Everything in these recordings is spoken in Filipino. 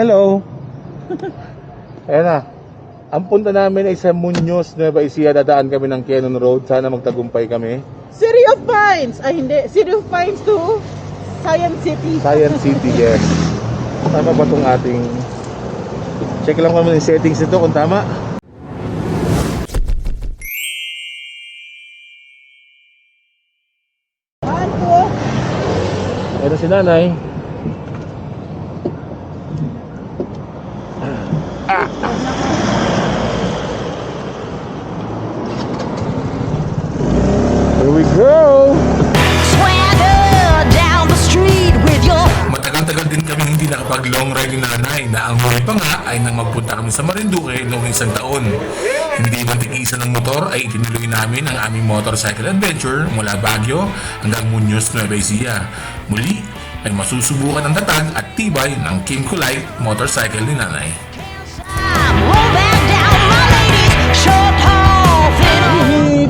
Hello. Ayan na. Ang punta namin ay sa Muñoz, Nueva Ecija. Dadaan kami ng Quezon Road. Sana magtagumpay kami. City of Pines! Ay, hindi. City of Pines to Science City. Science City, yes. Tama ba itong ating... Check lang kami yung settings nito kung tama. Po? Ito si nanay. Hindi nakapag long ride ni nanay na ang huli pa nga ay nang magpunta kami sa Marinduque noong isang taon. Hindi man tig-isa ng motor ay itinuloy namin ang aming motorcycle adventure mula Baguio hanggang Muñoz, Nueva Ecija. Muli ay masusubukan ang tatag at tibay ng Kim Kulay motorcycle ni nanay.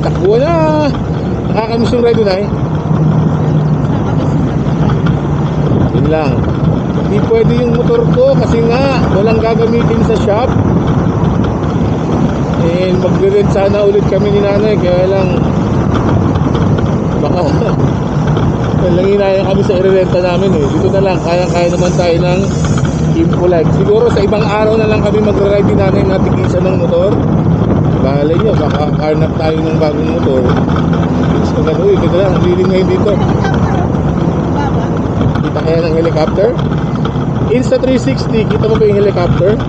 Takbo na! Nakakamiss yung ride na eh. Yun lang. Hindi pwede yung motor ko kasi nga walang gagamitin sa shop. And magre-rent sana ulit kami ni nanay kaya lang baka Langinaya kami sa irerenta namin eh. Dito na lang, kaya-kaya naman tayo ng Impolite. Siguro sa ibang araw na lang kami magra-ride ni nanay na tigisa ng motor. Bahala nyo, baka karnap tayo ng bagong motor. Gusto ka uy, ganda lang, ang lilim ngayon dito. Kita kaya ng helicopter? Insta 360, kita mo ba yung helicopter?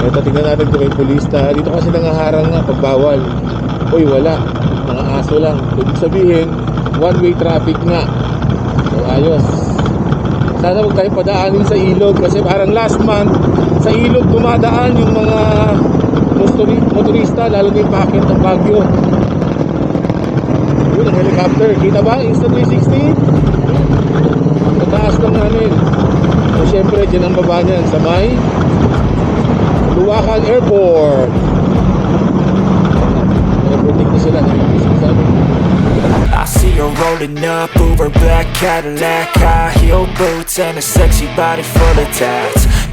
Ito, tingnan natin kung may pulis na. Dito kasi nangaharang nga pag bawal. Uy, wala. Mga aso lang. Ibig sabihin, one-way traffic nga. So, ayos. Sana huwag tayo padaanin sa ilog kasi parang last month, sa ilog dumadaan yung mga motori- motorista, lalo na yung packet ng Baguio. Yun, ang helicopter. Kita ba? Insta 360? Mataas lang namin. So, syempre, dyan ang baba niyan sa may Luwakan Airport. I see her rolling up, Uber black Cadillac High heel boots and a sexy body full of tats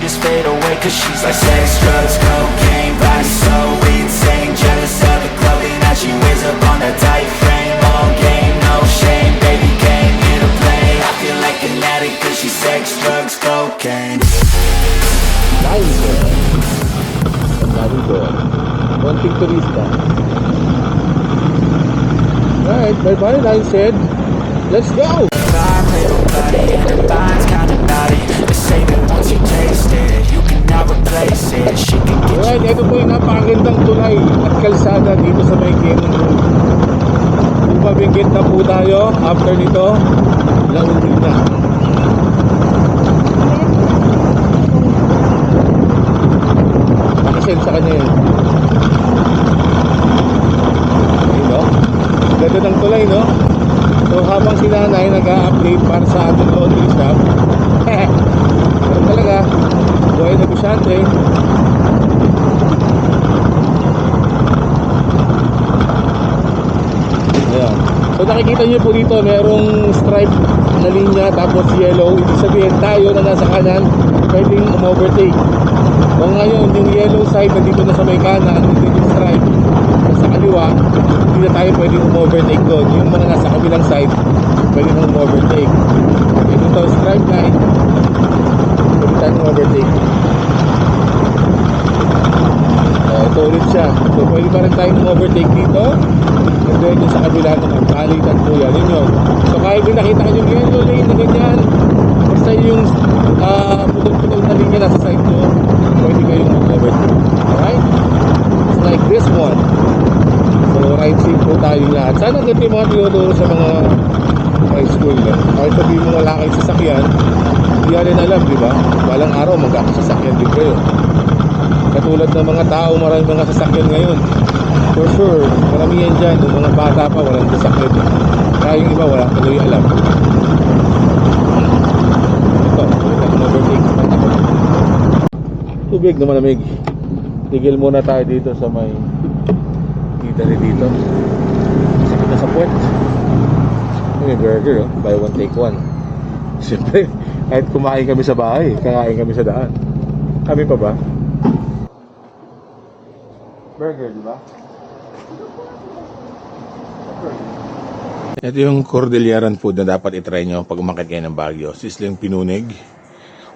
just fade away Cause she's like sex, drugs, cocaine Body so insane Jealous of the clothing that she wears up on that tight frame All game, no shame Baby came here to play I feel like an addict Cause she's sex, drugs, cocaine Dahil doon. Dahil doon. Konting turista. Right, bye-bye, Line said. Let's go! Fine that once you cannot replace it She can get Alright, ito po yung napakagandang tulay at kalsada dito sa may Quezon Road. Kung mabinggit na po tayo, after nito, laundry na. Nakasend sa kanya yun. Ayun, no? Ganda ng tulay, no? So habang si nanay nag-a-update para sa ating laundry shop, talaga, buhay negosyante, Ayan. So nakikita niyo po dito, merong stripe na linya tapos yellow. Ibig sabihin tayo na nasa kanan, pwedeng um-overtake. O ngayon, yung yellow side nandito na sa may kanan, hindi yung stripe sa kaliwa, hindi na tayo pwedeng um-overtake doon. Yung mga nasa kabilang side, pwede na um-overtake. Ito to, stripe line, tayo um-overtake. Oh, ito ulit siya. So, pwede pa rin tayong overtake dito. And then, sa kabila naman, palitan po yan. Yun yun. So, kahit yung nakita yung yellow lane na ganyan, basta yung ah, putol-putol na linya nasa side nyo, pwede kayong mag-overtake. Alright? It's like this one. So, right safe po tayo lahat. Sana ganito yung mga tinuturo sa mga high school. Eh. Kahit sabihin mo wala kayong sasakyan, Hindi natin alam, di ba? Walang araw, magkakasasakyan din kayo. Katulad ng mga tao, maraming mga sasakyan ngayon. For sure, maramihan dyan, yung mga bata pa, walang sasakyan. Kaya yung iba, wala tuloy alam. Ito, ulit ako overtake. Tubig na malamig. Tigil muna tayo dito sa may rin dito. Sakit na sa puwet. May burger, oh. buy one take one. Siyempre, kahit kumain kami sa bahay, kakain kami sa daan. Kami pa ba? Burger, di ba? Ito yung Cordilleran food na dapat itry nyo pag umakit kayo ng Baguio. Sisling pinunig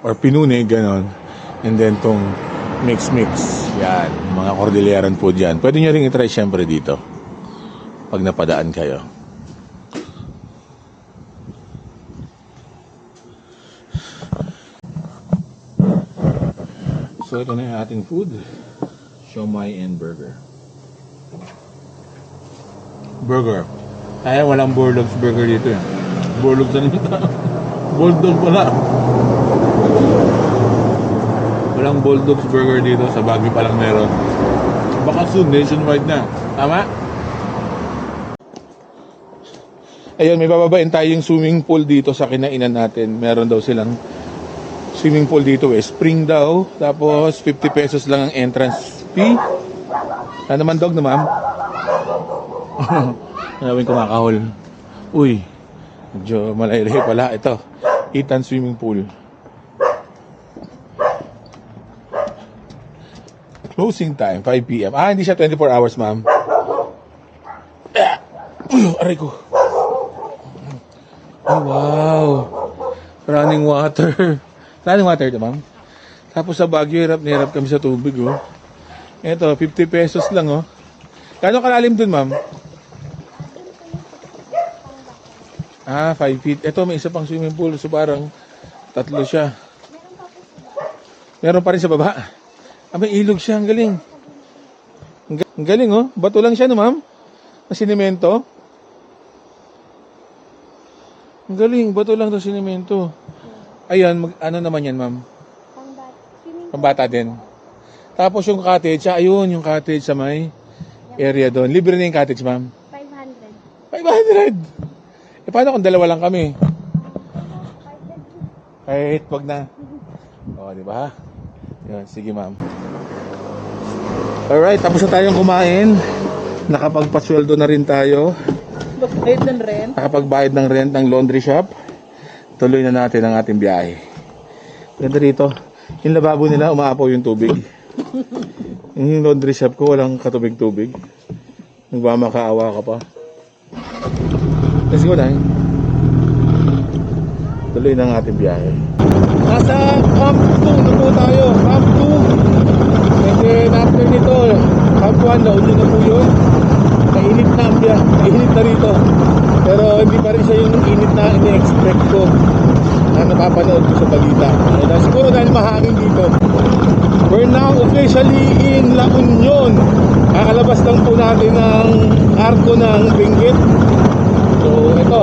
or pinunig, ganon. And then tong mix-mix. Yan, mga Cordilleran food yan. Pwede nyo rin itry syempre dito pag napadaan kayo. So ito na yung ating food. Siomai and burger. Burger. Kaya walang Borlog's burger dito eh. Borlog's ano yun? Bulldog pala. Walang Bulldog's burger dito. Sa Baguio pa lang meron. Baka soon, nationwide na. Tama? Ayun, may bababain tayong swimming pool dito sa kinainan natin. Meron daw silang swimming pool dito eh. Spring daw. Tapos 50 pesos lang ang entrance fee. Ano naman dog na ma'am? Maraming kumakahol. Uy, medyo malaylay pala. Ito, Itan Swimming Pool. Closing time, 5 p.m. Ah, hindi siya 24 hours, ma'am. Aray ko. Oh, wow. Running water. Running water ito, ma'am. Tapos sa Baguio, hirap na hirap kami sa tubig, oh. Ito, 50 pesos lang, oh. Gano'ng kalalim dun, ma'am? Ah, 5 feet. Ito, may isa pang swimming pool. So, parang tatlo siya. Meron pa rin sa baba. Ah, may ilog siya. Ang galing. Ang ga- Ang galing, oh. Bato lang siya, no, ma'am? Na sinimento. Ang galing. Bato lang to sinimento. Ayan, mag, ano naman yan, ma'am? Pambata din. Tapos yung cottage, ah, ayun, yung cottage sa may area doon. Libre na yung cottage, ma'am. 500. 500! Eh, paano kung dalawa lang kami? Kahit wag na. O, di ba? Yun, sige ma'am. Alright, tapos na tayong kumain. Nakapagpasweldo na rin tayo. Magbayad ng rent. Nakapagbayad ng rent ng laundry shop. Tuloy na natin ang ating biyahe. Ganda rito. Yung lababo nila, umaapaw yung tubig. Yung laundry shop ko, walang katubig-tubig. Nagmamakaawa ka pa. Let's go na. Tuloy na ang ating biyahe. Nasa Camp 2 na tayo. Camp 2. And then after nito, Camp 1, naunyo na po yun. Mainit na ang biyahe. Mainit na rito. Pero hindi pa rin siya yung init na ini-expect ko na napapanood ko sa balita. Uh, siguro dahil mahangin dito. We're now officially in La Union. Kakalabas lang po natin ng arko ng Benguet. So, ito.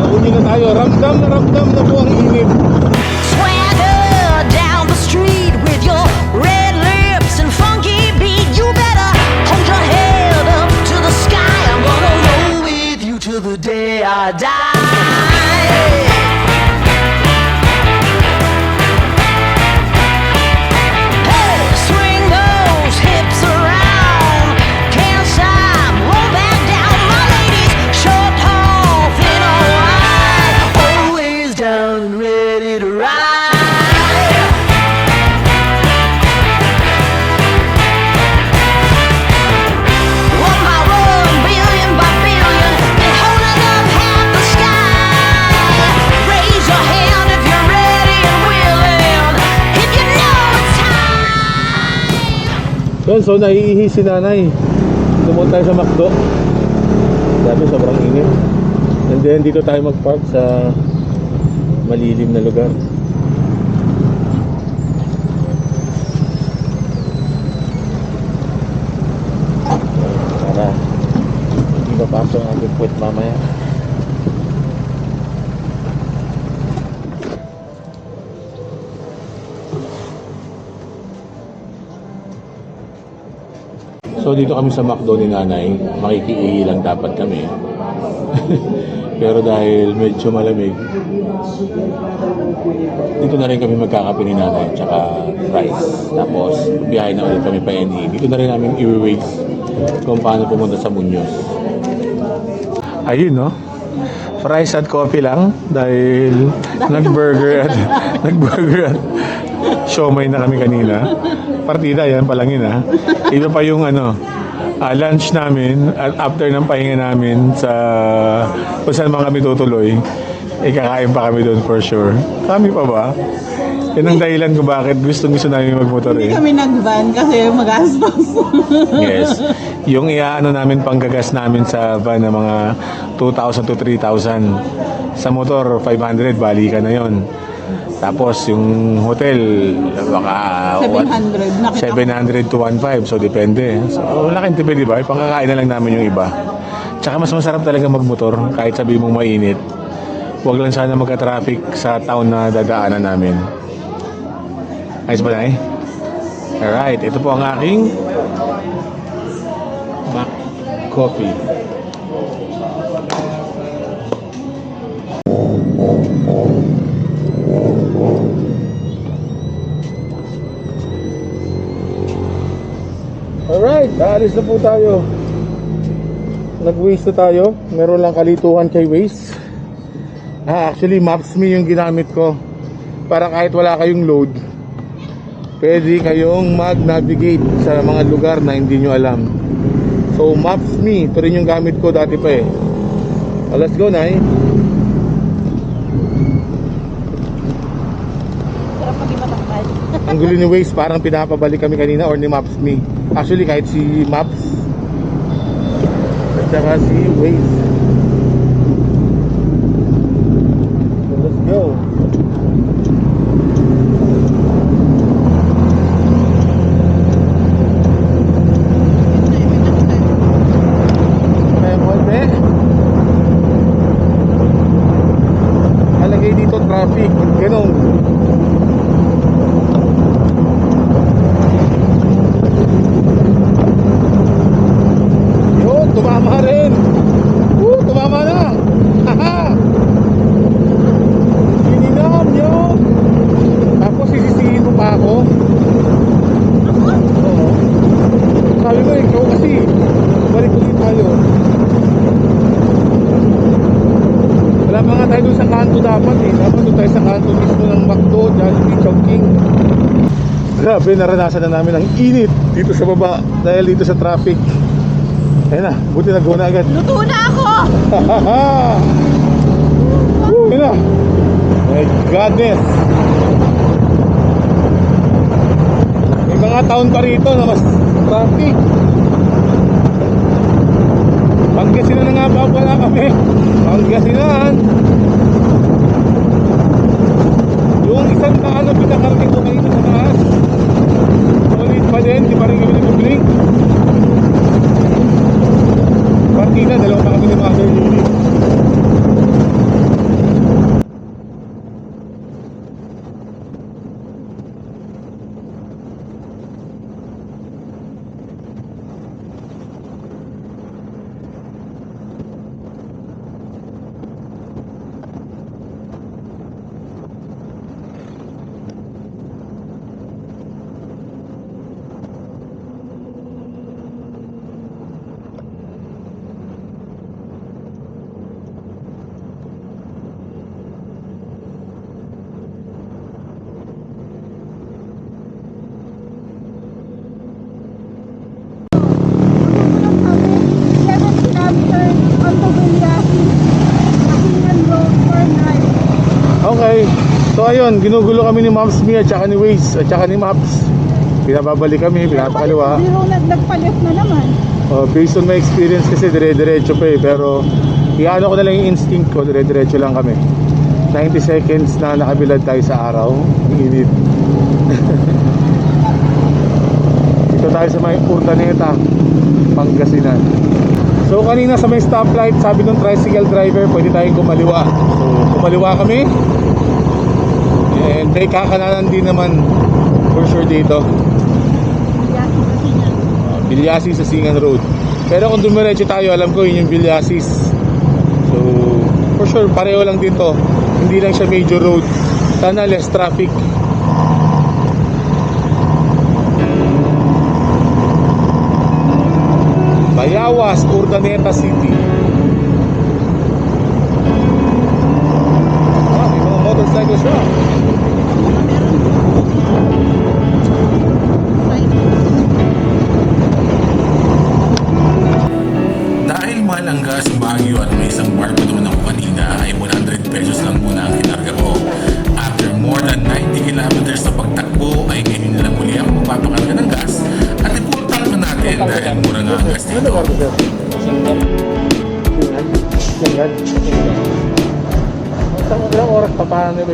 La Union na tayo. Ramdam na ramdam na po ang init. Die. Yun, so naiihi si nanay. Dumunta tayo sa McDo. Sabi, sobrang init. And then, dito tayo mag-park sa malilim na lugar. Para hindi mapasok ang ating mamaya. So dito kami sa McDo ni nanay, makikiihi lang dapat kami. Pero dahil medyo malamig, dito na rin kami magkakape ni nanay tsaka rice. Tapos biyahe na ulit kami pa NE. Dito na rin namin i-waste kung paano pumunta sa Muñoz. Ayun no, fries at coffee lang dahil nag-burger at nag-burger at siomay na kami kanina. Partida yan, palangin ha. Iba pa yung ano, ah, lunch namin at after ng pahinga namin sa kung saan mga kami tutuloy, eh kakain pa kami doon for sure. Kami pa ba? Yan ang dahilan kung bakit gustong gusto namin magmotor Hindi eh. kami nag-van kasi magastos. Yes. Yung iaano namin panggagas namin sa van na mga 2,000 to 3,000. Sa motor, 500, bali ka na yon. Tapos yung hotel, baka what? 700. Nakita 700 to 1.5. So, depende. So, laking tipid, di ba? Pangkakain na lang namin yung iba. Tsaka mas masarap talaga magmotor kahit sabi mong mainit. Huwag lang sana magka-traffic sa town na dadaanan namin. Ayos ba na eh? Alright, ito po ang aking Mac Coffee. Alright, aalis na po tayo. Nag-waste na tayo. Meron lang kalituhan kay Waze. Ah, actually, Maps.me yung ginamit ko. Para kahit wala kayong load, pwede kayong mag-navigate sa mga lugar na hindi nyo alam. So, Maps.me, ito rin yung gamit ko dati pa eh. Let's go, Nay. Ang gulo ni Waze, parang pinapabalik kami kanina or ni Maps.me. Actually, kahit si Maps at saka si Waze. So, let's go. Kaya konti. Alagay dito traffic. Ganun. Yun, tumama rin. Woo, tumama na. Haha. Sininam yun. Tapos sisisihin mo pa ako. Oo. Sabi mo, ikaw kasi. Balik ulit tayo. Wala pa nga tayo dun sa kanto dapat eh. Dapat doon tayo sa kanto mismo ng McDo, Jollibee, Chowking. Grabe, naranasan na namin ang init dito sa baba dahil dito sa traffic. Ayun na, buti nag na agad. Luto na ako! Woo, yun na. My goodness. May mga taon pa rito na mas traffic. Pangasinan na nga ba wala kami? Pangasinan. Yung isang na ano pinakarating ko kanina sa taas. Solid pa din, di pa rin kami nag-blink. Partida, dalawa pa kami ni Mother Lily. Okay. So ayun, ginugulo kami ni Maps Mia at saka ni Waze at saka ni Maps. Pinababalik kami, pinapakaliwa. Zero na, nagpalit na naman. Uh, based on my experience kasi dire-diretso pa eh. Pero iano ko na lang yung instinct ko, dire-diretso lang kami. 90 seconds na nakabilad tayo sa araw. Ang Init. Dito tayo sa may Urdaneta, Pangasinan. So kanina sa may stoplight, sabi ng tricycle driver, pwede tayong kumaliwa. So kumaliwa kami. And may kakalanan din naman for sure dito. Vilyasis sa Singan Road. Pero kung dumiretso tayo, alam ko yun yung Vilyasis. So, for sure, pareho lang din to. Hindi lang siya major road. Sana less traffic. Bayawas, Urdaneta City.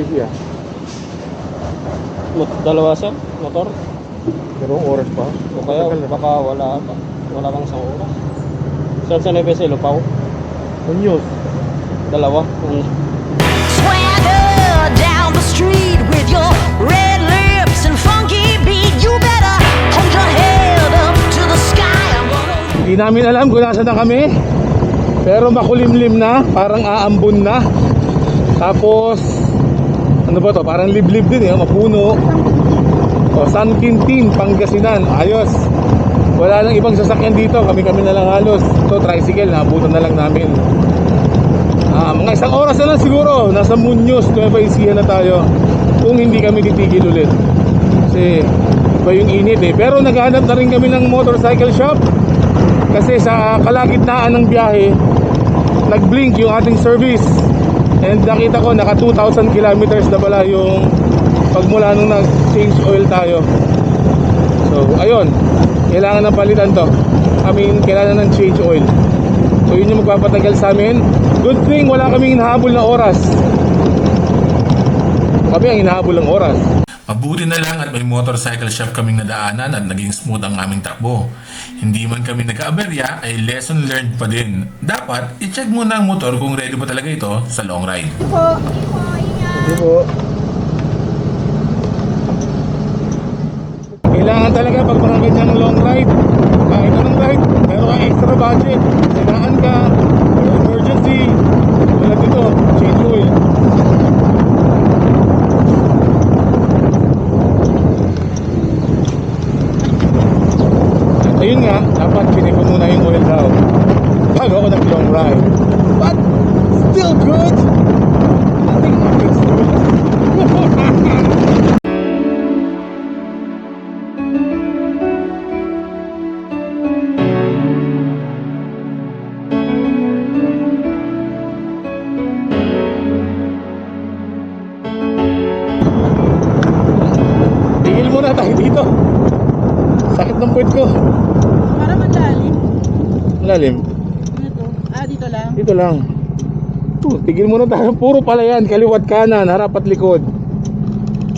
Siya? Mot- Dalawa sir, motor. Dalawang oras pa? O kaya Matagal na. baka wala pa. Wala kang isang oras. Saan sa Neves Lupaw? Unyos. Dalawa. Ang Swagger down the street with your red lips and funky beat. You better hold your head up to the sky. I'm gonna. Hindi namin alam kung nasa na kami. Pero makulimlim na, parang aambon na. Tapos, ano ba to? Parang liblib din eh, mapuno. O, San Quintin, Pangasinan. Ayos. Wala nang ibang sasakyan dito, kami-kami na lang halos. Ito, tricycle, naabutan na lang namin. Ah, mga isang oras na lang siguro, nasa Muñoz, Nueva Ecija na tayo. Kung hindi kami titigil ulit. Kasi, iba yung init eh. Pero naghahanap na rin kami ng motorcycle shop. Kasi sa kalagitnaan ng biyahe, nag-blink yung ating service. And nakita ko naka 2,000 kilometers na pala yung pagmula nung nag-change oil tayo. So, ayun. Kailangan ng palitan to. I mean, kailangan ng change oil. So, yun yung magpapatagal sa amin. Good thing, wala kaming hinahabol na oras. Kami ang hinahabol ng oras. Mabuti na lang at may motorcycle shop kaming nadaanan at naging smooth ang aming takbo. Hindi man kami nagka-aberya ay lesson learned pa din. Dapat, i-check muna ang motor kung ready ba talaga ito sa long ride. Hindi po. Kailangan talaga pag ganyan ng long ride, kahit anong ride, meron kang extra budget. Kailangan ka, emergency, wala dito, change oil. Yung oil daw. Bago ako nag long ride. But, still good! Nothing happens. lang. Oh, tigil muna tayo. Puro pala yan. Kaliwat kanan, harap at likod.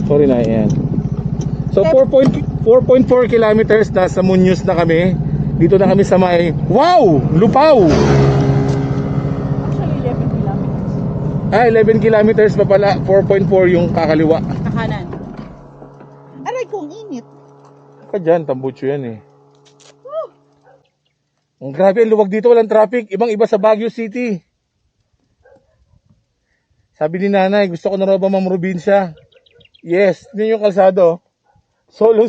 Sorry na, yan. So, 4.4 kilometers na sa Muñoz na kami. Dito na kami sa may... Wow! Lupaw! Actually, 11 kilometers. Ah, 11 kilometers pa pala. 4.4 yung kakaliwa. Kakanan. Aray kong init. Pa dyan, tambucho yan eh. Ang grabe ang luwag dito, walang traffic. Ibang iba sa Baguio City. Sabi ni nanay, gusto ko na raw ba mamrobinsya? Yes, yun yung kalsado. Solo,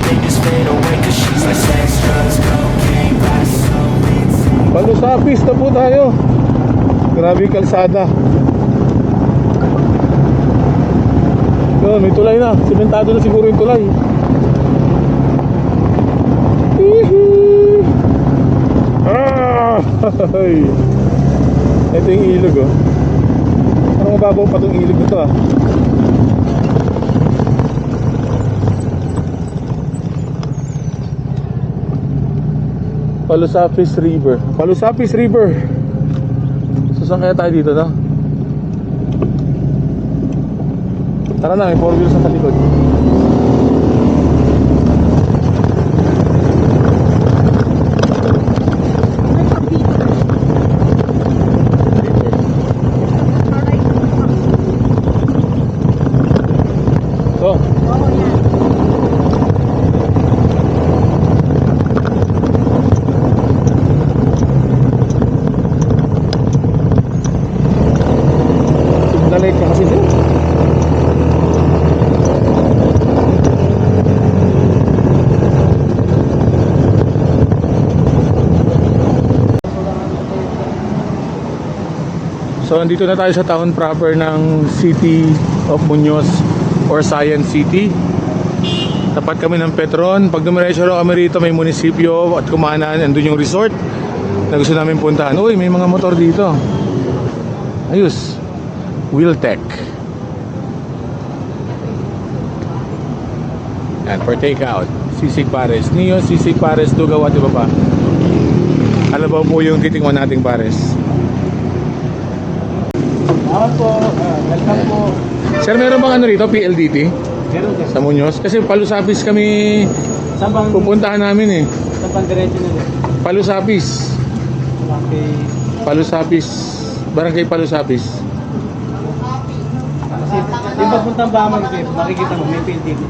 just fade away Cause she's like sex, drugs, cocaine Body so insane Palusapis na po tayo. Grabe kalsada. Yun, may tulay na. Sementado na siguro yung tulay. Ah! Ito yung ilog oh. Parang mababaw pa itong ilog nito ah. Palusapis River. Palusapis River. So saan kaya tayo dito no? Tara na, may four wheels sa talikod. So nandito na tayo sa town proper ng City of Muñoz or Science City. Tapat kami ng Petron. Pag dumiretso raw kami rito may munisipyo at kumanan. Andun yung resort na gusto namin puntahan. Uy, may mga motor dito. Ayos. Wheeltech. Yan, for takeout. Sisig Pares. Neo, Sisig Pares, Dugaw at iba pa. Alabaw po yung titingwan nating Pares. Salamat po. Ah, welcome po. Sir, meron bang ano rito? PLDT? Meron din. Sa Muñoz? Kasi Palusapis kami Saan bang, pupuntahan namin eh. saan bang diretso nila? Palusapis. Okay. Palusapis. Barangay Palusapis. Kasi yung papuntang Baman Cave, makikita mo, may PLDT.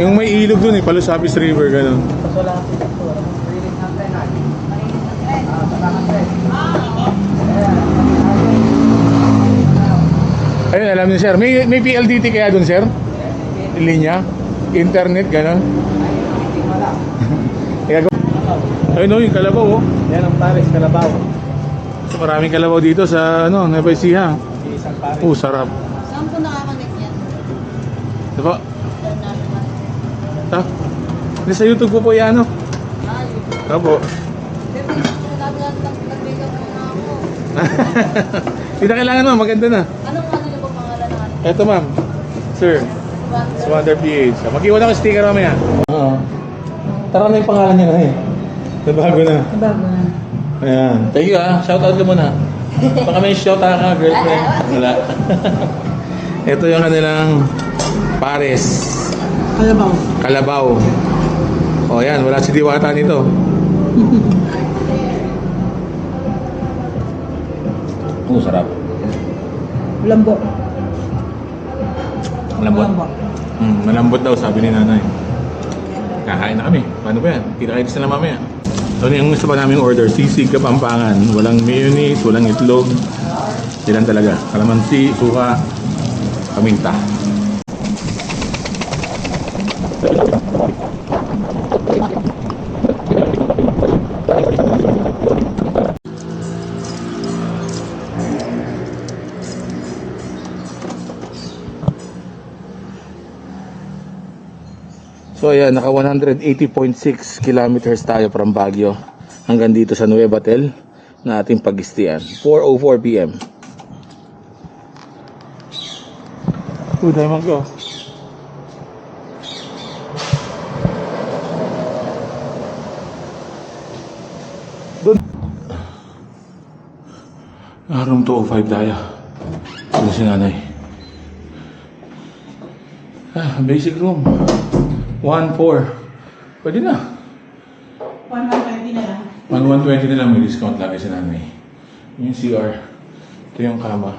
Yung may ilog dun eh, Palusapis River, ganun. Tapos wala Ayun, alam niyo sir. May, may PLDT kaya dun sir? Linya? Internet, gano'n? Ayun no, yung kalabaw oh. Yan ang Paris, Kalabaw. So, maraming kalabaw dito sa ano, Nueva Ecija. Isang. Oh, sarap. Saan po nakakonect yan? Diba? Ta? Hindi sa YouTube po po yan, ano? Opo. Hindi na kailangan ma'am, maganda na. Anong ano na po pangalan ng ano? Eto ma'am. Sir, Swander PH. Mag-iwan ako sticker mamaya. Oo. Tara na yung pangalan niya na eh. Nabago na. Bago na. Ayan. Thank you ah. Shout out ka muna. Baka may shout out ka, girlfriend. Wala. Ito yung kanilang pares. Kalabaw. Kalabaw. O yan, wala si Diwata nito. Oh, sarap. Lambo. Malambot. Hmm, malambot daw, sabi ni nanay. Kakain na kami. Paano ba yan? Kita-kitis na lang mamaya. Na yung isa pa namin order. Sisig Kapampangan. Walang mayonnaise, walang itlog. Yan talaga. Kalamansi, suka, paminta. Ayan, naka 180.6 kilometers tayo from Baguio hanggang dito sa Nueva Tel na ating pag-istian. 4.04 p.m. Uy, diamond ko. Doon. Ah, room 205 tayo. Ano si nanay? Ah, basic room. 1.4. Pwede na. 120 na lang. 120 na lang may discount lagi si nanay. Yung CR. Ito yung kama.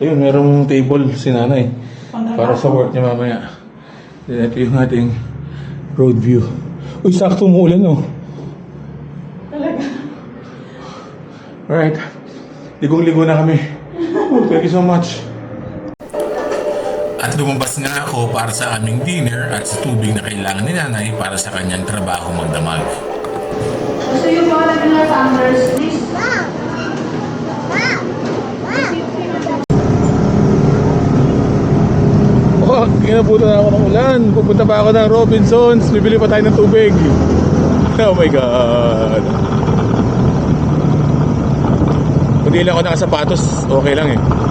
Ayun, merong table si nanay. Para sa work niya mamaya. Then ito yung ating road view. Uy, sakto umuulan oh. Talaga? Alright. Ligong-ligo na kami. Oh, thank you so much. At lumabas nga ako para sa aming dinner at sa tubig na kailangan ni nanay para sa kanyang trabaho magdamag. Gusto yung mga naging Anders, please? Oh, kinabutan na ako ng ulan. Pupunta pa ako ng Robinsons. Bibili pa tayo ng tubig. Oh my God. Hindi lang ako nakasapatos. Okay lang eh.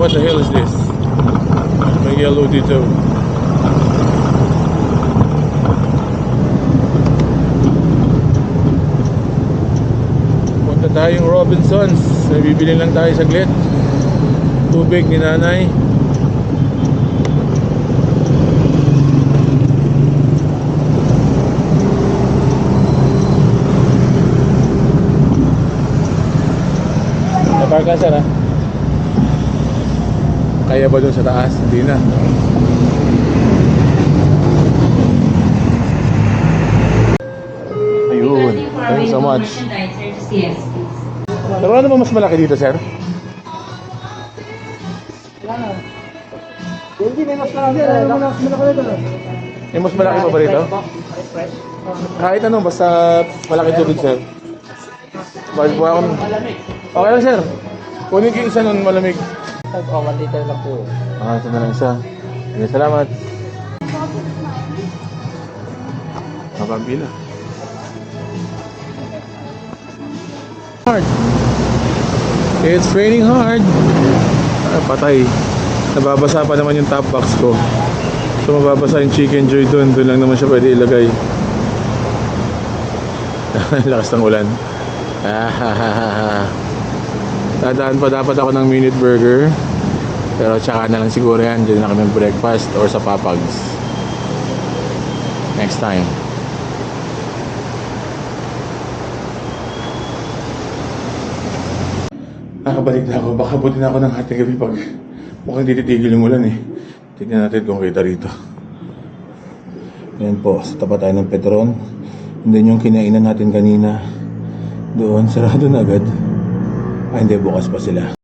What the hell is this? May yellow dito. Punta tayong Robinsons. May bibili lang tayo saglit. Tubig ni nanay. Sir ha? Kaya ba dun sa taas? Hindi na. Ayun. Thank you so much. Pero ano ba mas malaki dito, sir? Hindi, may mas malaki. May mas malaki dito. Yung mas malaki pa ba rito? Kahit ano, basta malaki tubig, sir. Bakit po ako? Okay lang, sir. Kunin ko yung isa nun malamig. Oh, 1 liter lang po. Ah, ito na lang isa. Sige, salamat. Mapambila. Hard. It's raining hard. Ah, patay. Nababasa pa naman yung top box ko. So mababasa yung chicken joy dun. Dun lang naman siya pwede ilagay. Lakas ng ulan. Ah, Dadaan pa dapat ako ng minute burger. Pero tsaka na lang siguro yan. Diyan na kami breakfast or sa Papags. Next time. Nakabalik na ako. Baka buti na ako ng hating gabi pag mukhang di titigil yung ulan eh. Tignan natin kung kita rito. Ayan po, sa tapat tayo ng Petron. And then yung kinainan natin kanina, doon, sarado na agad. Ah, hindi, bukas pa sila.